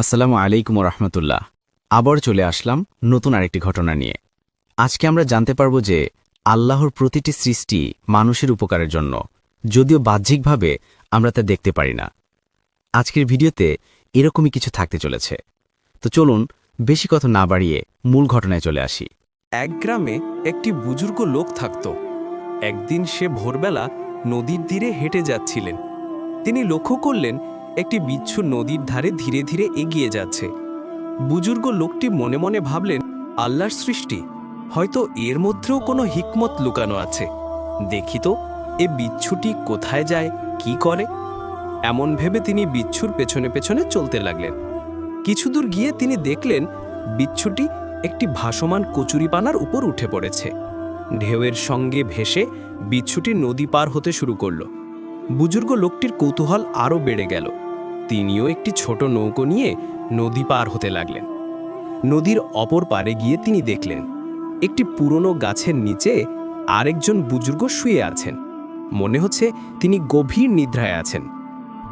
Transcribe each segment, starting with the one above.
আসসালামু আলাইকুম রহমতুল্লাহ। আবার চলে আসলাম নতুন আরেকটি ঘটনা নিয়ে। আজকে আমরা জানতে পারব যে আল্লাহর প্রতিটি সৃষ্টি মানুষের উপকারের জন্য, যদিও বাহ্যিকভাবে আমরা তা দেখতে পারি না। আজকের ভিডিওতে এরকমই কিছু থাকতে চলেছে। তো চলুন, বেশি কথা না বাড়িয়ে মূল ঘটনায় চলে আসি। এক গ্রামে একটি বুজুর্গ লোক থাকত। একদিন সে ভোরবেলা নদীর তীরে হেঁটে যাচ্ছিলেন। তিনি লক্ষ্য করলেন একটি বিচ্ছু নদীর ধারে ধীরে ধীরে এগিয়ে যাচ্ছে। বুজুর্গ লোকটি মনে মনে ভাবলেন, আল্লাহর সৃষ্টি, হয়তো এর মধ্যেও কোনো হিকমত লুকানো আছে। দেখি তো, এ বিচ্ছুটি কোথায় যায়, কি করে? এমন ভেবে তিনি বিচ্ছুর পেছনে পেছনে চলতে লাগলেন। কিছুদূর গিয়ে তিনি দেখলেন, বিচ্ছুটি একটি ভাসমান কচুরিপানার উপর উঠে পড়েছে। ঢেউয়ের সঙ্গে ভেসে বিচ্ছুটি নদী পার হতে শুরু করল। বুজুর্গ লোকটির কৌতূহল আরও বেড়ে গেল। তিনিও একটি ছোট নৌকো নিয়ে নদী পার হতে লাগলেন। নদীর অপর পারে গিয়ে তিনি দেখলেন, একটি পুরনো গাছের নিচে আরেকজন বুজুর্গ শুয়ে আছেন। মনে হচ্ছে তিনি গভীর নিদ্রায় আছেন।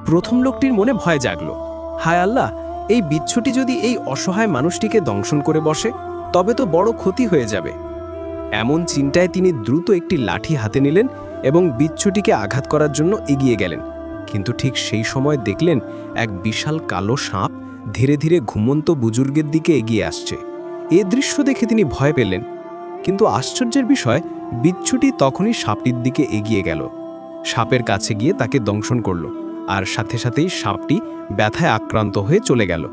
প্রথম লোকটির মনে ভয় জাগল। হায় আল্লাহ, এই বিচ্ছুটি যদি এই অসহায় মানুষটিকে দংশন করে বসে, তবে তো বড় ক্ষতি হয়ে যাবে। এমন চিন্তায় তিনি দ্রুত একটি লাঠি হাতে নিলেন এবং বিচ্ছুটিকে আঘাত করার জন্য এগিয়ে গেলেন। কিন্তু ঠিক সেই সময় দেখলেন এক বিশাল কালো সাপ ধীরে ধীরে ঘুমন্ত বুজুর্গের দিকে এগিয়ে আসছে। এ দৃশ্য দেখে তিনি ভয় পেলেন। কিন্তু আশ্চর্যের বিষয়, বিচ্ছুটি তখনই সাপটির দিকে এগিয়ে গেল। সাপের কাছে গিয়ে তাকে দংশন করল আর সাথে সাথেই সাপটি ব্যথায় আক্রান্ত হয়ে চলে গেল।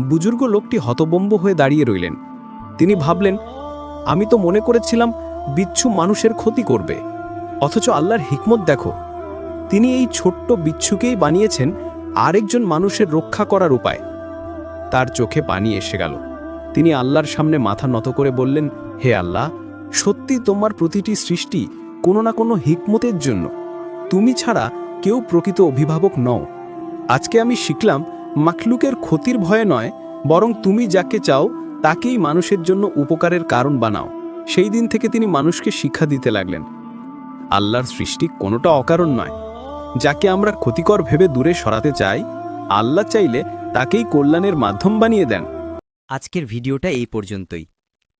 বুজুর্গ লোকটি হতবম্ব হয়ে দাঁড়িয়ে রইলেন। তিনি ভাবলেন, আমি তো মনে করেছিলাম বিচ্ছু মানুষের ক্ষতি করবে। অথচ আল্লাহর হিকমত দেখো। তিনি এই ছোট্ট বিচ্ছুকেই বানিয়েছেন আরেকজন মানুষের রক্ষা করার উপায়। তার চোখে পানি এসে গেল। তিনি আল্লাহর সামনে মাথা নত করে বললেন, হে আল্লাহ সত্যি তোমার প্রতিটি সৃষ্টি কোনো না কোনো হিকমতের জন্য। তুমি ছাড়া কেউ প্রকৃত অভিভাবক নও। আজকে আমি শিখলাম, মাখলুকের ক্ষতির ভয়ে নয়, বরং তুমি যাকে চাও তাকেই মানুষের জন্য উপকারের কারণ বানাও। সেই দিন থেকে তিনি মানুষকে শিক্ষা দিতে লাগলেন। আল্লাহর সৃষ্টি কোনোটা অকারণ নয়। যাকে আমরা ক্ষতিকর ভেবে দূরে সরাতে চাই, আল্লাহ চাইলে তাকেই কল্যাণের মাধ্যম বানিয়ে দেন। আজকের ভিডিওটা এই পর্যন্তই।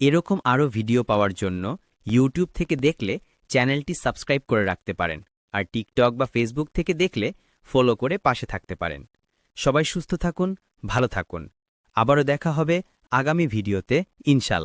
এরকম আরও ভিডিও পাওয়ার জন্য ইউটিউব থেকে দেখলে চ্যানেলটি সাবস্ক্রাইব করে রাখতে পারেন আর টিকটক বা ফেসবুক থেকে দেখলে ফলো করে পাশে থাকতে পারেন। সবাই সুস্থ থাকুন, ভালো থাকুন। আবারও দেখা হবে আগামী ভিডিওতে, ইনশাল্লাহ।